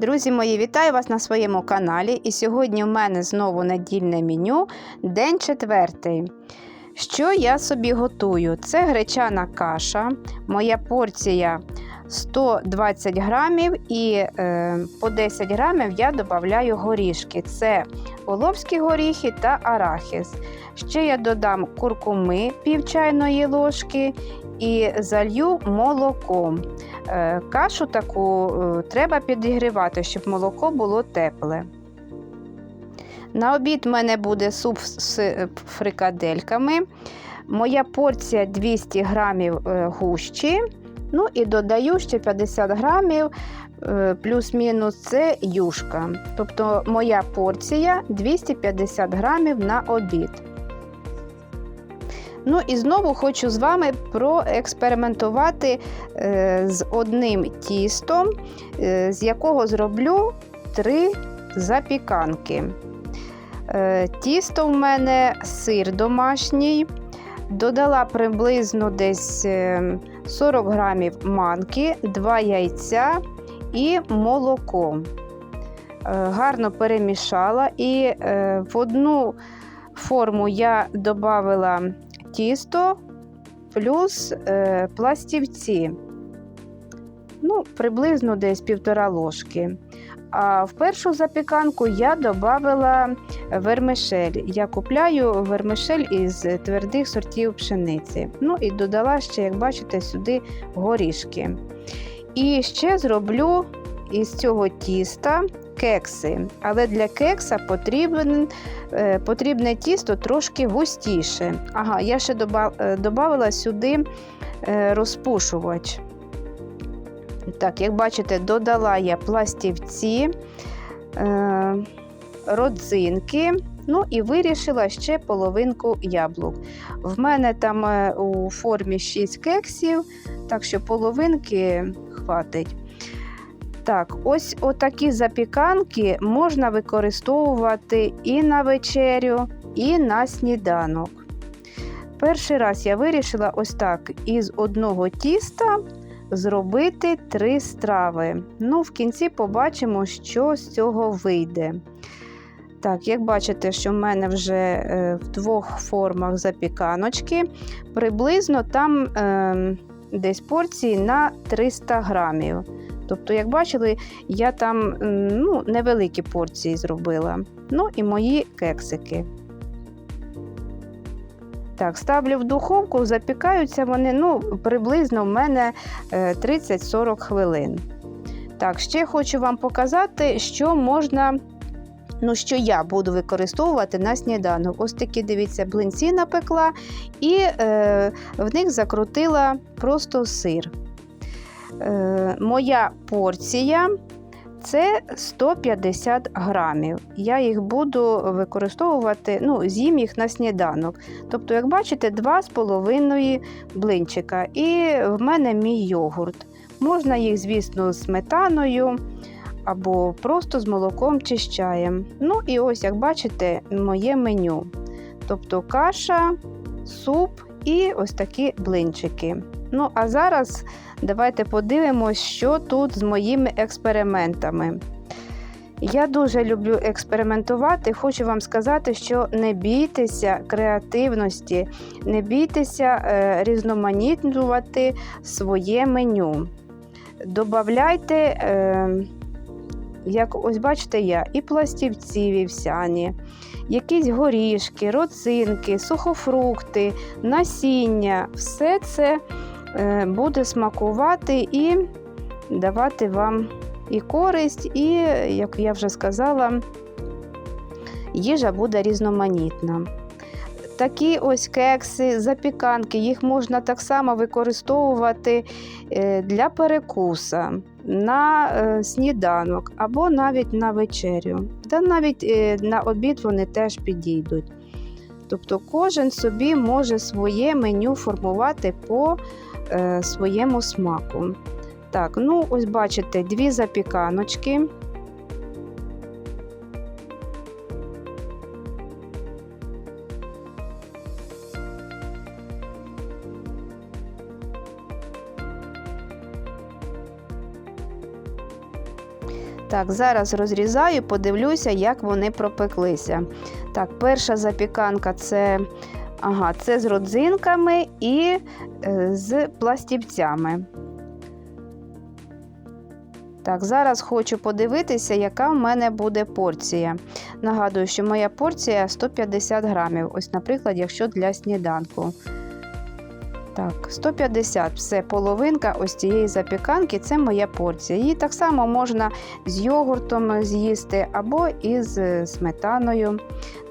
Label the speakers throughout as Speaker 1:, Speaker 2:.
Speaker 1: Друзі мої, вітаю вас на своєму каналі. І сьогодні в мене знову недільне меню, день четвертий. Що я собі готую? Це гречана каша, моя порція 120 грамів і е, по 10 грамів я додаю горішки. Це воловські горіхи та арахіс. Ще я додам куркуми пів чайної ложки і залью молоком. Е, Кашу таку е, треба підігрівати, щоб молоко було тепле. На обід в мене буде суп з е, фрикадельками. Моя порція 200 грамів гущі. Ну і додаю ще 50 грамів плюс-мінус це юшка. Тобто моя порція 250 грамів на обід. Ну і знову хочу з вами проекспериментувати е, з одним тістом, е, з якого зроблю три запіканки. Е, тісто в мене сир домашній. Додала приблизно десь е, 40 грамів манки, 2 яйця і молоко. Гарно перемішала і в одну форму я додала тісто плюс е, пластівці. Ну, приблизно десь півтора ложки. А в першу запіканку я додала вермишель. Я купляю вермишель із твердих сортів пшениці. Ну і додала ще, як бачите, сюди горішки. І ще зроблю із цього тіста кекси. Але для кекса потрібен, е, потрібне тісто трошки густіше. Ага, я ще додала сюди е, розпушувач. Так, як бачите, додала я пластівці, е, родзинки, ну і вирішила ще половинку яблук. В мене там е, у формі 6 кексів, так що половинки хватить. Так, ось отакі запіканки можна використовувати і на вечерю, і на сніданок. Перший раз я вирішила ось так із одного тіста зробити три страви. Ну, в кінці побачимо, що з цього вийде. Так, як бачите, що в мене вже е, в двох формах запіканочки, приблизно там е, десь порції на 300 грамів. Тобто, як бачили, я там ну, невеликі порції зробила. Ну і мої кексики. Так, ставлю в духовку, запікаються вони ну, приблизно в мене 30-40 хвилин. Так, ще хочу вам показати, що можна, ну, що я буду використовувати на сніданок. Ось такі, дивіться, блинці напекла і е, в них закрутила просто сир. Е, Моя порція це 150 грамів. Я їх буду використовувати, ну, з'їм їх на сніданок. Тобто, як бачите, 2,5 блинчика. І в мене мій йогурт. Можна їх, звісно, з сметаною або просто з молоком чи з чаєм. Ну і ось, як бачите, моє меню. Тобто каша, суп і ось такі блинчики. Ну, а зараз давайте подивимось, що тут з моїми експериментами. Я дуже люблю експериментувати. Хочу вам сказати, що не бійтеся креативності, не бійтеся е, різноманітнувати своє меню. Добавляйте, е, як ось бачите, я, і пластівці вівсяні, якісь горішки, родзинки, сухофрукти, насіння. Все це буде смакувати і давати вам і користь, і, як я вже сказала, їжа буде різноманітна. Такі ось кекси, запіканки, їх можна так само використовувати е, для перекуса, на е, сніданок або навіть на вечерю. Та навіть е, на обід вони теж підійдуть. Тобто кожен собі може своє меню формувати по своєму смаку. Так, ну ось бачите, дві запіканочки. Так, зараз розрізаю, подивлюся, як вони пропеклися. Так, перша запіканка це, ага, це з родзинками і е, з пластівцями. Так, зараз хочу подивитися, яка в мене буде порція. Нагадую, що моя порція 150 грамів. Ось, наприклад, якщо для сніданку. Так, 150 все половинка ось цієї запіканки це моя порція. Її так само можна з йогуртом з'їсти або із е, сметаною.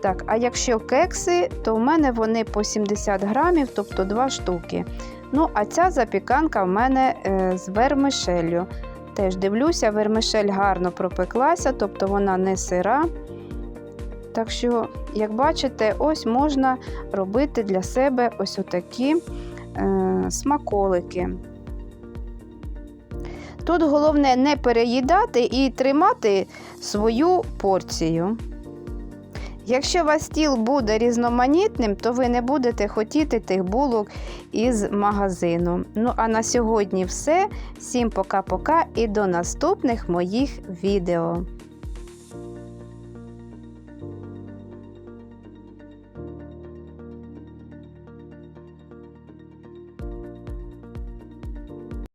Speaker 1: Так, а якщо кекси, то в мене вони по 70 грамів, тобто 2 штуки. Ну, а ця запіканка в мене е, з вермишеллю. Теж дивлюся, вермишель гарно пропеклася, тобто вона не сира. Так що, як бачите, ось можна робити для себе ось отакі смаколики. Тут головне не переїдати і тримати свою порцію. Якщо у вас стіл буде різноманітним, то ви не будете хотіти тих булок із магазину. Ну а на сьогодні все. Всім пока-пока і до наступних моїх відео.